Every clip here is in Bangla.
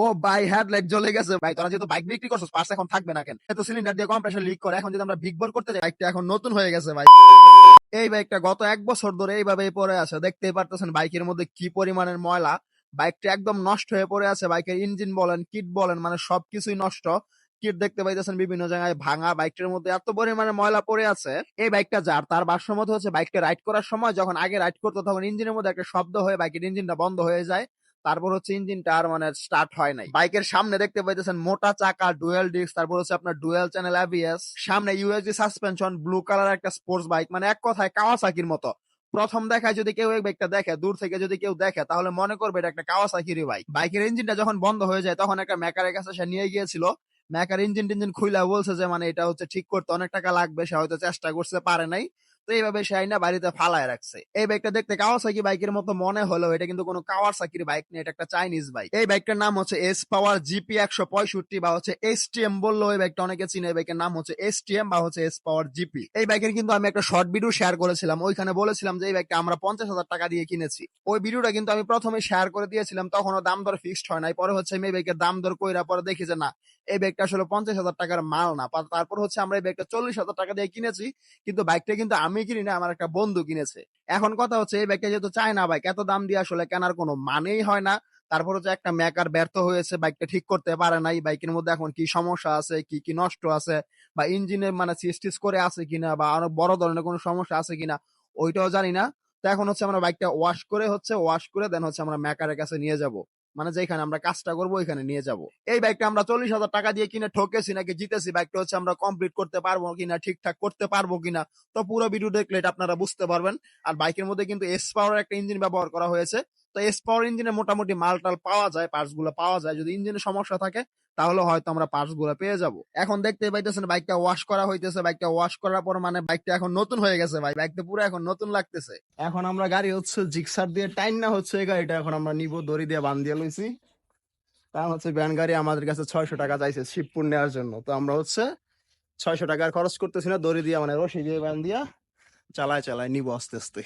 ও ভাই লাইট জ্বলে গেছে। ভাই, তোরা যেহেতু বাইক বিক্রি করছিস পার্স এখন থাকবে না কেন? এত সিলিন্ডার দিয়ে কম্প্রেসার লিক করে, এখন যদি আমরা বিগ বোর করতে যাই বাইকটা এখন নতুন হয়ে গেছে, ভাই। এই বাইকটা গত এক বছর ধরে এইভাবে পড়ে আছে, দেখতেই পারতেছেন বাইকের মধ্যে কি পরিমাণের ময়লা? বাইকটা একদম নষ্ট হয়ে পড়ে আছে বাইকের ইঞ্জিন বলেন কিট বলেন মানে সবকিছুই নষ্ট। কিট দেখতে পাইতেছেন বিভিন্ন জায়গায় ভাঙা বাইকটার মধ্যে এত পরিমাণে ময়লা পড়ে আছে। এই বাইকটা যার, তার ভাষ্য মতো হচ্ছে বাইকটা রাইড করার সময়, যখন আগে রাইড করতো, তখন ইঞ্জিনের মধ্যে একটা শব্দ হয়ে বাইকের ইঞ্জিনটা বন্ধ হয়ে যায়। তারপর হচ্ছে ইঞ্জিনটা আর মানে স্টার্ট হয় নাই। বাইকের সামনে দেখতে পাইতেছেন মোটা চাকা ডুয়েল ডিস্ক তারপর হচ্ছে আপনার ডুয়েল চ্যানেল এবিএস সামনে ইউএসডি সাসপেনশন ব্লু কালার একটা স্পোর্টস বাইক মানে এক কথায় কাওয়াসাকির মতো। প্রথম দেখায় যদি কেউ এই বাইকটা দেখে, দূর থেকে যদি কেউ দেখে, তাহলে মনে করবে এটা একটা কাওয়াসাকির বাইক বাইকের ইঞ্জিনটা যখন বন্ধ হয়ে যায়, তখন একটা মেকারের কাছে সে নিয়ে গিয়েছিল। মেকার ইঞ্জিন টিঞ্জিন খুইলা বলছে যে মানে এটা হচ্ছে ঠিক করতে অনেক টাকা লাগবে, সে হয়তো চেষ্টা করতে পারে নাই। এইভাবে আইনা বাড়িতে ফালায় রাখছে। এই বাইকটা দেখতে কাওয়াসাকি বাইকের মতো মনে হলো এটা কিন্তু কোনো কাওয়াসাকির বাইক নেই, এটা একটা চাইনিজ বাইক এই বাইকটার নাম হচ্ছে এস পাওয়ার জিপি একশো পঁয়ষট্টি বা হচ্ছে এস টি এম বলল এই বাইকটা অনেকে চিনে বাইকের নাম হচ্ছে এস টি এম বা হচ্ছে এস পাওয়ার জিপি এই বাইকের কিন্তু আমি একটা শর্ট ভিডিও শেয়ার করেছিলাম, ওইখানে বলেছিলাম যে এই বাইকটা আমরা পঞ্চাশ হাজার টাকা দিয়ে কিনেছি। ওই ভিডিওটা কিন্তু আমি প্রথমে শেয়ার করে দিয়েছিলাম, তখনও দাম দর ফিক্সড হয় নাই, পরে হচ্ছে আমি এই বাইকের দাম দর কইরা পরে দেখি যে না, এই ব্যাগটা আসলে পঞ্চাশ হাজার টাকার মাল না। তারপর হচ্ছে আমরা এই ব্যাগটা চল্লিশ হাজার টাকা দিয়ে কিনেছি, কিন্তু বাইকটা কিন্তু আমি কিনি না আমার একটা বন্ধু কিনেছে। এখন কথা হচ্ছে, এই ব্যাগটা যেহেতু চায় না বাইক এত দাম দিয়ে আসলে কেনার কোনো মানেই হয় না। তারপর হচ্ছে একটা মেকার ব্যর্থ হয়েছে বাইকটা ঠিক করতে পারে নাই। বাইকের মধ্যে এখন কি সমস্যা আছে, কি কি নষ্ট আছে, বা ইঞ্জিনের মানে সিস্টিস করে আছে কিনা, বা আরও বড় ধরনের কোনো সমস্যা আছে কিনা, ওইটাও জানি না তো এখন হচ্ছে আমরা বাইকটা ওয়াশ করে হচ্ছে ওয়াশ করে দেন হচ্ছে আমরা মেকারের কাছে নিয়ে যাব। মানে যেখানে আমরা কাজটা করব, ওইখানে নিয়ে যাব। এই বাইকটা আমরা চল্লিশ হাজার টাকা দিয়ে কিনে ঠকেছি নাকি জিতেছি? বাইকটা হচ্ছে আমরা কমপ্লিট করতে পারব কিনা, ঠিকঠাক করতে পারব কিনা, তো পুরো ভিডিও দেখলে আপনারা বুঝতে পারবেন। আর বাইকের মধ্যে কিন্তু এস পাওয়ার একটা ইঞ্জিন ব্যবহার করা হয়েছে। তো এস পাওয়ার ইঞ্জিনে মোটামুটি মাল টাল পাওয়া যায় পার্টসগুলো পাওয়া যায়। যদি ইঞ্জিনের সমস্যা থাকে তাহলে হয়তো আমরা পার্টসগুলো পেয়ে যাব। এখন দেখতে পাইতেছেন বাইকটা ওয়াশ করা হইতেছে। বাইকটা ওয়াশ করার পর মানে বাইকটা এখন নতুন হয়ে গেছে ভাই। বাইকটা পুরো এখন নতুন লাগতেছে। এখন আমরা গাড়ি হচ্ছে জিক্সার দিয়ে টাইম না হচ্ছে এই গাড়িটা এখন আমরা নিব, দড়ি দিয়ে বান দিয়ে লইছি। কারণ হচ্ছে ভ্যান গাড়ি আমাদের কাছে ছয়শো টাকা চাইছে শিবপুর নেওয়ার জন্য। তো আমরা হচ্ছে ছয়শো টাকার খরচ করতেছি না, দড়ি দিয়ে মানে রশি দিয়ে বান দিয়া চালায় চালায় নিব আস্তে আস্তে।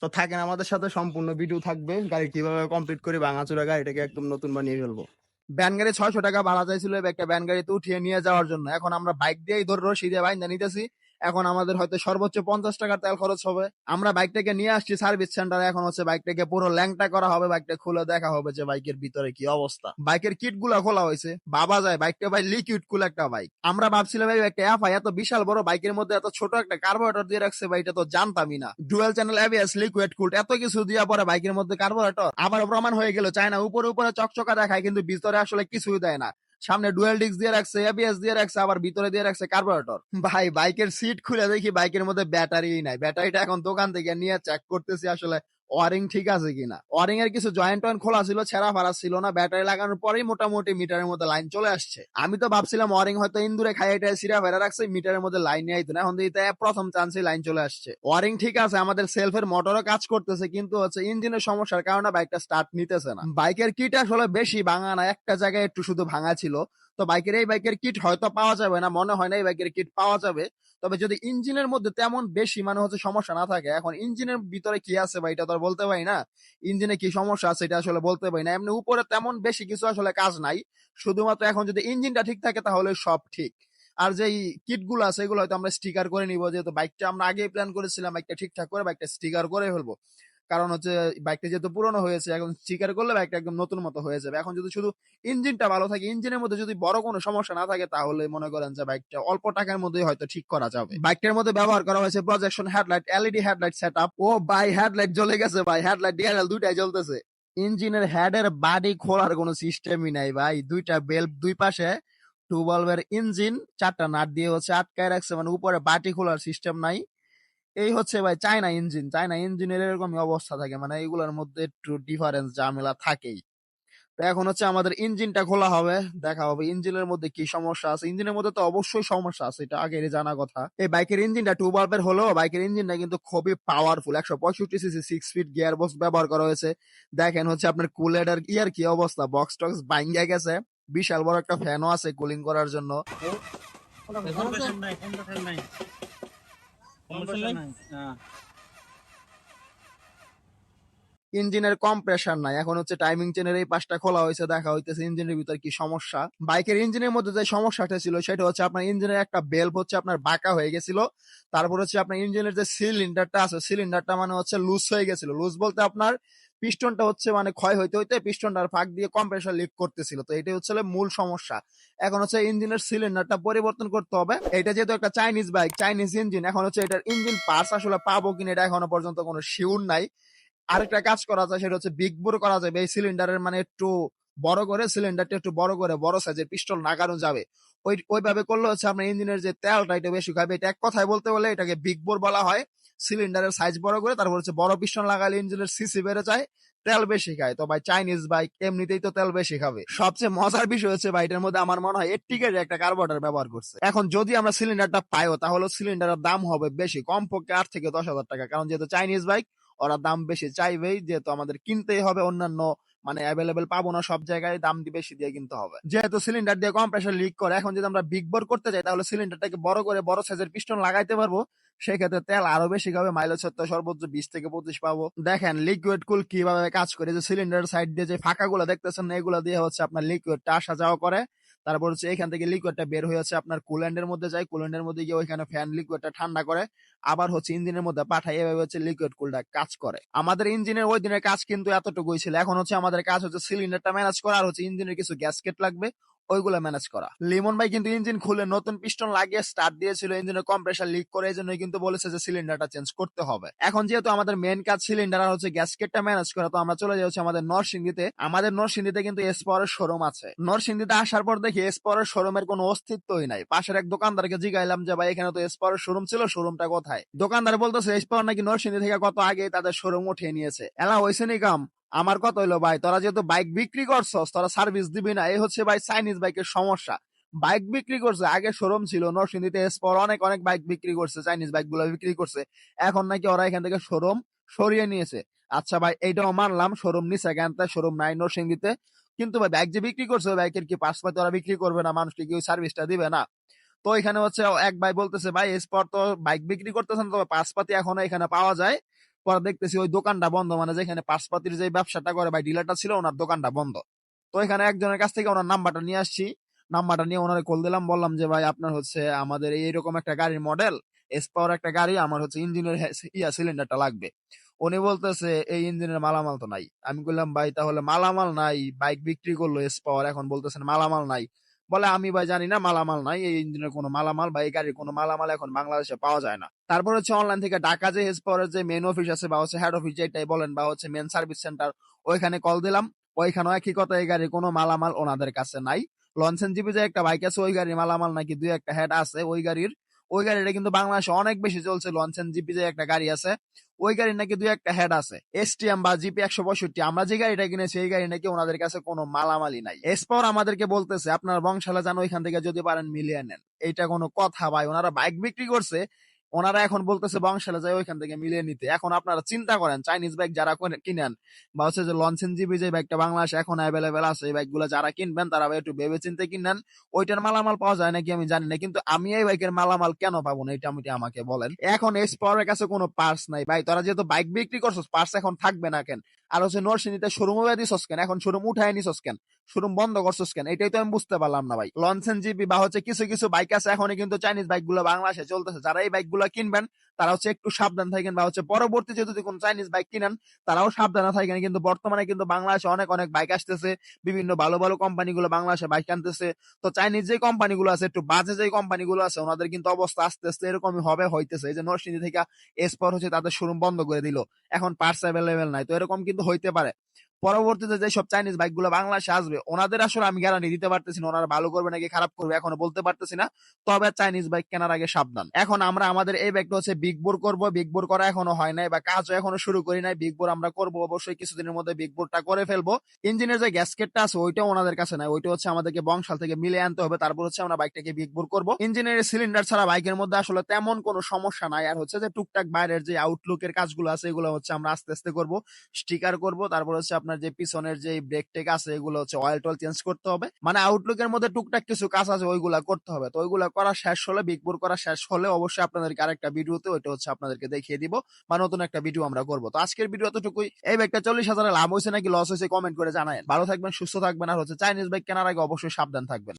তো থাকেন আমাদের সাথে, সম্পূর্ণ ভিডিও থাকবে। গাড়ি কীভাবে কমপ্লিট করি ভাঙাচোরা গাড়িটাকে একদম নতুন বানিয়ে ফেলব। ভ্যান গাড়ি ছয়শো টাকা ভাড়া চাইছিল একটা ভ্যান গাড়িতে উঠিয়ে নিয়ে যাওয়ার জন্য। এখন আমরা বাইক দিয়েই ধরো দিয়ে বাইন্দা নিতেছি। এখন আমাদের হয়তো সর্বোচ্চ পঞ্চাশ টাকার তেল খরচ হবে। আমরা বাইকটাকে নিয়ে আসছি সার্ভিস সেন্টারে, এখন হচ্ছে বাইকটাকে পুরো ল্যাংটা করা হবে, বাইকটা খুলে দেখা হবে যে বাইকের ভিতরে কি অবস্থা। বাইকের কিটগুলা খোলা হয়েছে বাবা যায় বাইকটা ভাই লিকুইড কুল একটা বাইক। আমরা ভাবছিলাম ভাই একটা এফআই এত বিশাল বড় বাইকের মধ্যে এত ছোট একটা কার্বোরেটর দিয়ে রাখছে ভাই, এটা তো জানতামই না। Dual channel ABS liquid cool এত কিছু দিয়া পরে বাইকের মধ্যে কার্বোরেটর আবার প্রমাণ হয়ে গেল চায় না উপরে উপরে চকচকা দেখায়, কিন্তু ভিতরে আসলে কিছুই দেয় না। সামনে ডুয়েল ডিস্ক দিয়ে রাখছে এবিএস দিয়ে রাখছে, আবার ভিতরে দিয়ে রাখছে কার্বোরেটর। ভাই, বাইকের সিট খুলে দেখি, বাইকের মধ্যে ব্যাটারি নাই। ব্যাটারিটা এখন দোকান থেকে নিয়ে চেক করতেছি আসলে ওয়ারিং ঠিক আছে কিনা? ওয়ারিং এর কিছু জয়েন্ট টয়েন্ট খোলা ছিল, ছেঁড়া ফাড়া ছিল না ব্যাটারি লাগানোর পরেই মোটামুটি মিটারের মধ্যে লাইন চলে আসছে। আমি তো ভাবছিলাম ওয়ারিং হয়তো ইন্দুরে খাই খাইয়ে সিরা ফেরা রাখছে, মিটারের মধ্যে লাইন নিয়ে আইতো না, এখন দিতে প্রথম চান্সে লাইন চলে আসছে। ওয়ারিং ঠিক আছে, আমাদের সেলফের মোটরও কাজ করতেছে, কিন্তু হচ্ছে ইঞ্জিনের সমস্যার কারণে বাইকটা স্টার্ট নিতেছে না। বাইকের কিট আসলে বেশি ভাঙা না, একটা জায়গায় একটু শুধু ভাঙা ছিল। তো বাইকের এই বাইকের কিট হয়তো পাওয়া যাবে না, মনে হয় না এই বাইকের কিট পাওয়া যাবে। তবে যদি ইঞ্জিনের মধ্যে তেমন বেশি মানে হচ্ছে সমস্যা না থাকে, এখন ইঞ্জিনের ভিতরে কি আছে বা এটা তো বলতে পারি না। ইঞ্জিনে কি সমস্যা আছে এটা আসলে বলতে পারি না। এমনি উপরে তেমন বেশি কিছু আসলে কাজ নাই। শুধুমাত্র এখন যদি ইঞ্জিনটা ঠিক থাকে তাহলে সব ঠিক। আর যেই কিটগুলো আছে এগুলো হয়তো আমরা স্টিকার করে নিব, যেহেতু বাইকটা আমরা আগেই প্ল্যান করেছিলাম বাইকটা ঠিকঠাক করে বাইকটা স্টিকার করে ফেলব। কারণ হচ্ছে বাইকটা যেহেতু পুরনো হয়েছে, এখন স্টিকার করলে বাইকটা একদম নতুন মতো হয়ে যাবে। এখন যদি শুধু ইঞ্জিনটা ভালো থাকে, ইঞ্জিনের মধ্যে যদি বড় কোনো সমস্যা না থাকে, তাহলে মনে করেন যে বাইকটা অল্প টাকার মধ্যে হয়তো ঠিক করা যাবে। বাইকটার মধ্যে ব্যবহার করা হয়েছে projection headlight LED headlight set up ও বাই হেডলাইট জ্বলে গেছে ভাই হেডলাইট ডিআরএল দুইটাই জ্বলতেছে। ইঞ্জিনের হেডের বাডি খোলার কোনো সিস্টেমই নাই ভাই। দুইটা বেল্ট দুই পাশে টু বাল্বের ইঞ্জিন চারটা নাট দিয়ে হচ্ছে আটকায় রাখছে মানে উপরে বাটি খোলার সিস্টেম নাই। এই হচ্ছে ভাই চায়না ইঞ্জিন চায়না ইঞ্জিনের এরকমই অবস্থা থাকে মানে এইগুলোর মধ্যে একটু ডিফারেন্স ঝামেলা থাকেই। তো এখন হচ্ছে আমাদের ইঞ্জিনটা খোলা হবে, দেখা হবে ইঞ্জিনের মধ্যে কি সমস্যা আছে। ইঞ্জিনের মধ্যে তো অবশ্যই সমস্যা আছে, এটা আগের জানা কথা। এই বাইকের ইঞ্জিনটা টু বাল্বের হলেও বাইকের ইঞ্জিনটা কিন্তু খুবই পাওয়ারফুল একশো পঁয়ষট্টি CC six fit gear box ব্যবহার করা হয়েছে। দেখেন হচ্ছে আপনার কুলের ইয়ার কি অবস্থা বক্স টক্স বাইঙ্গা গেছে, বিশাল বড় একটা ফ্যানও আছে কুলিং করার জন্য। কম্প্রেশন কম প্রেশার ইঞ্জিনের নাই। এখন হচ্ছে টাইমিং চেনের এই পাশটা খোলা হয়েছে দেখা হইতেছে ইঞ্জিনের ভিতর কি সমস্যা। বাইকের ইঞ্জিনের মধ্যে যে সমস্যাটা ছিল সেটা হচ্ছে আপনার ইঞ্জিনের একটা বেল্ব হচ্ছে আপনার বাঁকা হয়ে গেছিল। তারপর হচ্ছে আপনার ইঞ্জিনের যে সিলিন্ডারটা আছে সিলিন্ডারটা মানে হচ্ছে লুজ হয়ে গেছিল। লুজ বলতে আপনার পিস্টনটা হচ্ছে মানে ক্ষয় হইতে হইতে পিস্টনটার ফাঁক দিয়ে কম্প্রেসার লিক করতেছিল। তো এটাই হচ্ছে মূল সমস্যা। এখন হচ্ছে ইঞ্জিনের সিলিন্ডারটা পরিবর্তন করতে হবে। এটা যেহেতু একটা চাইনিজ বাইক, চাইনিজ ইঞ্জিন, এখন হচ্ছে এটার ইঞ্জিন পার্টস আসলে পাবো কিনা এটা এখনও পর্যন্ত কোনো শিউর নাই। আরেকটা কাজ করা যায়, সেটা হচ্ছে বিগ বোর করা যাবে। এই সিলিন্ডারের মানে একটু বড় করে সিলিন্ডারটা একটু বড় করে, বড় সাইজের পিস্টল নাগানো যাবে। ওই, ওইভাবে করলে হচ্ছে আপনার ইঞ্জিনের যে তেলটা এটা বেশি খাবে। এটা এক কথায় বলতে বলে এটাকে বিগ বোর বলা হয়। সিলিন্ডারের সাইজ বড় করে, তারপর হচ্ছে বড় পিস্টন লাগালে ইঞ্জিনের সিসি বেড়ে যায়, তেল বেশি খায়। তো ভাই চাইনিজ বাইক এমনিতেই তো তেল বেশি খাবে। সবচেয়ে মজার বিষয় হচ্ছে ভাই, এটার মধ্যে আমার মনে হয় এটিকের একটা কার্বোরেটর ব্যবহার করছে। এখন যদি আমরা সিলিন্ডারটা পাইও, তাহলে সিলিন্ডারের দাম হবে বেশি, কমপক্ষে আট থেকে দশ হাজার টাকা। কারণ যেহেতু চাইনিজ বাইক ওরা দাম বেশি চাইবেই, যেহেতু আমাদের কিনতেই হবে, অন্যান্য মানে অ্যাভেলেবেল পাবো না, সব জায়গায় দাম দিয়ে বেশি দিয়ে কিনতে হবে। যেহেতু সিলিন্ডার দিয়ে কম্প্রেসার লিক করে, এখন যদি আমরা বিগ বোর করতে যাই, তাহলে সিলিন্ডারটাকে বড় করে বড় সাইজের পিস্টন লাগাইতে পারব। সেক্ষেত্রে তেল আরও বেশি খাবে মাইলেজ হচ্ছে সর্বোচ্চ বিশ থেকে পঁচিশ পাবো। দেখেন লিকুইড কুল কীভাবে কাজ করে যে সিলিন্ডার সাইড দিয়ে যে ফাঁকা গুলো দেখতেছেন, এগুলো দিয়ে হচ্ছে আপনার লিকুইডটা আসা যাওয়া করে। তারপর হচ্ছে এখান থেকে লিকুইডটা বের হয়ে হচ্ছে আপনার কুল্যান্ডের মধ্যে যায়। কুল্যান্ডের মধ্যে গিয়ে ওইখানে ফ্যান লিকুইডটা ঠান্ডা করে। আবার হচ্ছে ইঞ্জিনের মধ্যে পাঠায়, এভাবে হচ্ছে লিকুইড কুলটা কাজ করে। আমাদের ইঞ্জিনের ওই দিনের কাজ কিন্তু এতটুকুই ছিল। এখন হচ্ছে আমাদের কাজ হচ্ছে সিলিন্ডারটা ম্যানেজ করা, আর হচ্ছে ইঞ্জিনের কিছু গ্যাসকেট লাগবে। ওইগুলো ম্যানেজ করা। লিমন ভাই কিন্তু ইঞ্জিন খুলে নতুন পিস্টন লাগিয়ে স্টার্ট দিয়েছিল ইঞ্জিনের কম্প্রেসার লিক করে এই জন্যই কিন্তু বলেছে যে সিলিন্ডারটা চেঞ্জ করতে হবে। এখন যেহেতু আমাদের মেন কাজ সিলিন্ডার হচ্ছে গ্যাসকেটটা ম্যানেজ করা, তো আমরা চলে যাচ্ছি আমাদের নরসিংদীতে। আমাদের নরসিংদীতে কিন্তু এসপরের শোরুম আছে। নরসিংদীতে আসার পর দেখি এসপরের শোরুমের কোনো অস্তিত্বই নাই। পাশের এক দোকানদারকে জিগাইলাম যে, ভাই, এখানে তো এসপরের শোরুম ছিল শোরুমটা কোথায়? দোকানদার বলতেছে এসপর নাকি নরসিংদী থেকে কত আগে তাদের শোরুম উঠিয়ে নিয়েছে? এলা হয়েছে নি কাম? আমার কথা হইল, ভাই, তোরা যেহেতু বাইক বিক্রি করছস, তোরা সার্ভিস দিবি না। এই হচ্ছে ভাই চাইনিজ বাইকের সমস্যা। বাইক বিক্রি করছে, আগে শোরুম ছিল, নরসিংদীতে এসপর অনেক অনেক বাইক বিক্রি করছে চাইনিজ বাইকগুলো বিক্রি করছে। এখন নাকি ওরা এখান থেকে শোরুম সরিয়ে নিয়েছে। আচ্ছা ভাই, এইটাও মানলাম শোরুম নিচে থেকে শোরুম নাই নরসিংদীতে। কিন্তু ভাই বাইক যে বিক্রি করছে বাইকের কি পাশপাতি ওরা বিক্রি করবে না? মানুষকে কি ওই সার্ভিসটা দিবে না। তো এখানে হচ্ছে এক ভাই বলতেছে, ভাই, এসপর তো বাইক বিক্রি করতেছেন তবে পাশপাতি এখনও এখানে পাওয়া যায়। পরে দেখতেছি ওই দোকানটা বন্ধ মানে যেখানে পাশপাতির যে ব্যবসাটা করে ভাই ডিলারটা ছিল, ওনার দোকানটা বন্ধ। তো এখানে একজনের কাছ থেকে ওনার নাম্বারটা নিয়ে আসছি। নাম্বারটা নিয়ে ওনারে কল দিলাম, বললাম যে, ভাই, আপনার হচ্ছে আমাদের এইরকম একটা গাড়ির মডেল এসপাওয়ার একটা গাড়ি, আমার হচ্ছে ইঞ্জিনের ইয়া সিলিন্ডারটা লাগবে। উনি বলতেছে, এই ইঞ্জিনের মালামাল তো নাই। আমি বললাম ভাই, তাহলে মালামাল নাই বাইক বিক্রি করল এসপাওয়ার এখন বলতেছেন মালামাল নাই। বলে, আমি ভাই জানি না, মালামাল নাই, এই ইঞ্জিনের কোনো মালামাল বা এই গাড়ির কোনো মালামাল এখন বাংলাদেশে পাওয়া যায় না। তারপর হচ্ছে অনলাইন থেকে ঢাকা যে হেসপাওয়ারের যে মেন অফিস আছে বা হচ্ছে হেড অফিস যেটাই বলেন বা হচ্ছে মেন সার্ভিস সেন্টার ওইখানে কল দিলাম। ওইখানেও একই কথা, এই গাড়ির কোনো মালামাল ওনাদের কাছে নাই। লঞ্চেন জিপি যে একটা বাইক আছে, ওই গাড়ির মালামাল নাকি দুই একটা হেড আছে, ওই গাড়ির। ওই গাড়িটা কিন্তু বাংলাদেশে অনেক বেশি চলছে। লঞ্চ লঞ্চেন জিপি যে একটা গাড়ি আছে ওই গাড়ির নাকি দুই একটা হেড আছে। এসটিএম বা জিপি একশো পঁয়ষট্টি, আমরা যে গাড়িটা কিনেছি এই গাড়ি নাকি ওনাদের কাছে কোনো মালামালি নাই। এরপর আমাদেরকে বলতেছে, আপনার বংশালা যেন ওইখান থেকে যদি পারেন মিলিয়ে নেন এটা কোনো কথা ভাই, ওনারা বাইক বিক্রি করছে ওনারা এখন বলতেছে বংশালে যায় ওইখান থেকে মিলিয়ে নিতে। এখন আপনারা চিন্তা করেন চাইনিজ ব্যাগ যারা কিনেন বা হচ্ছে যে লঞ্চেন জিবি যে বাইকটা বাংলাদেশে এখন অ্যাভেলেবেল আছে, এই বাইকগুলো যারা কিনবেন, তারা একটু ভেবে চিন্তে কিনেন। ওইটার মালামাল পাওয়া যায় নাকি আমি জানি না, কিন্তু আমি এই বাইকের মালামাল কেন পাবো না, এটা আমি আমাকে বলেন। এখন এস পাওয়ারের কাছে কোনো পার্স নাই। ভাই, তোরা যেহেতু বাইক বিক্রি করছিস পার্স এখন থাকবে না কেন? আর হচ্ছে নরসিংদীতে শোরুম দিছস কেন? এখন শোরুম উঠায় নিছস কেন? শোরুম বন্ধ করছস কেন? এটাই তো আমি বুঝতে পারলাম না ভাই। লঞ্চেন জিবি বা হচ্ছে কিছু কিছু বাইক আছে, এখনই কিন্তু চাইনিজ বাইকগুলো বাংলাদেশে চলতেছে। যারা এই বাইকগুলো কিনবেন, তারা হচ্ছে একটু সাবধান থাকেন বা হচ্ছে পরবর্তীতে যদি কোনো চাইনিজ বাইক কিনেন, তারাও সাবধানে থাকেন। কিন্তু বর্তমানে কিন্তু বাংলাদেশে অনেক অনেক বাইক আসতেছে। বিভিন্ন ভালো ভালো কোম্পানি গুলো বাংলাদেশে বাইক আনতেছে। তো চাইনিজ যে কোম্পানি গুলো আছে, একটু বাজে যে কোম্পানি গুলো আছে, ওনাদের কিন্তু অবস্থা আস্তে আস্তে এরকমই হবে, হইতেছে। এই যে নরসিংদী থেকে এসপর হচ্ছে তাদের শোরুম বন্ধ করে দিল। এখন পার্টস অ্যাভেলেবেল নাই। তো এরকম কিন্তু হইতে পারে। পরবর্তীতে যে সব চাইনিজ বাইকগুলো বাংলাদেশে আসবে, ওনাদের আসলে আমি গ্যারান্টি দিতে পারতেছি না, ওনারা ভালো করবে নাকি খারাপ করবে, এখনও বলতে পারতেছি না। তবে চাইনিজ বাইক কেনার আগে সাবধান। এখন আমরা, আমাদের এই বাইকটা হচ্ছে বিগ বোর করব। বিগ বোর করা এখনও হয় নাই বা কাজও এখনও শুরু করি নাই। বিগ বোর আমরা করব অবশ্যই, কিছুদিনের মধ্যে বিগ বোরটা করে ফেলব। ইঞ্জিনের যে গ্যাসকেটটা আছে, ওইটাও ওনাদের কাছে নাই। ওইটা হচ্ছে আমাদেরকে বংশাল থেকে মিলে আনতে হবে, তারপর হচ্ছে আমরা বাইকটাকে বিগ বোর করব। ইঞ্জিনের সিলিন্ডার ছাড়া বাইকের মধ্যে আসলে তেমন কোনো সমস্যা নাই। আর হচ্ছে যে টুকটাক বাইরের যে আউটলুকের কাজগুলো আছে, এগুলো হচ্ছে আমরা আস্তে আস্তে করব স্টিকার করব, তারপর হচ্ছে আপনার যে পিছনের যে ব্রেক টেক আছে, এগুলো হচ্ছে অয়েল টয়েল চেঞ্জ করতে হবে। মানে আউটলুকের মধ্যে টুকটাক কিছু কাজ আছে, ওইগুলা করতে হবে। তো ওইগুলা করা শেষ হলে বিগপুর করা শেষ হলে অবশ্যই আপনাদেরকে আরেকটা ভিডিওতে ওইটা হচ্ছে আপনাদেরকে দেখিয়ে দিব। বা নতুন একটা ভিডিও আমরা করব। তো আজকের ভিডিও এতটুকুই। এই ব্যাগটা চল্লিশ হাজারে লাভ হয়েছে নাকি? লস হয়েছে? কমেন্ট করে জানায় ভালো থাকবেন, সুস্থ থাকবেন। আর হচ্ছে চাইনিজ ব্যাগ কেনার আগে অবশ্যই সাবধান থাকবেন।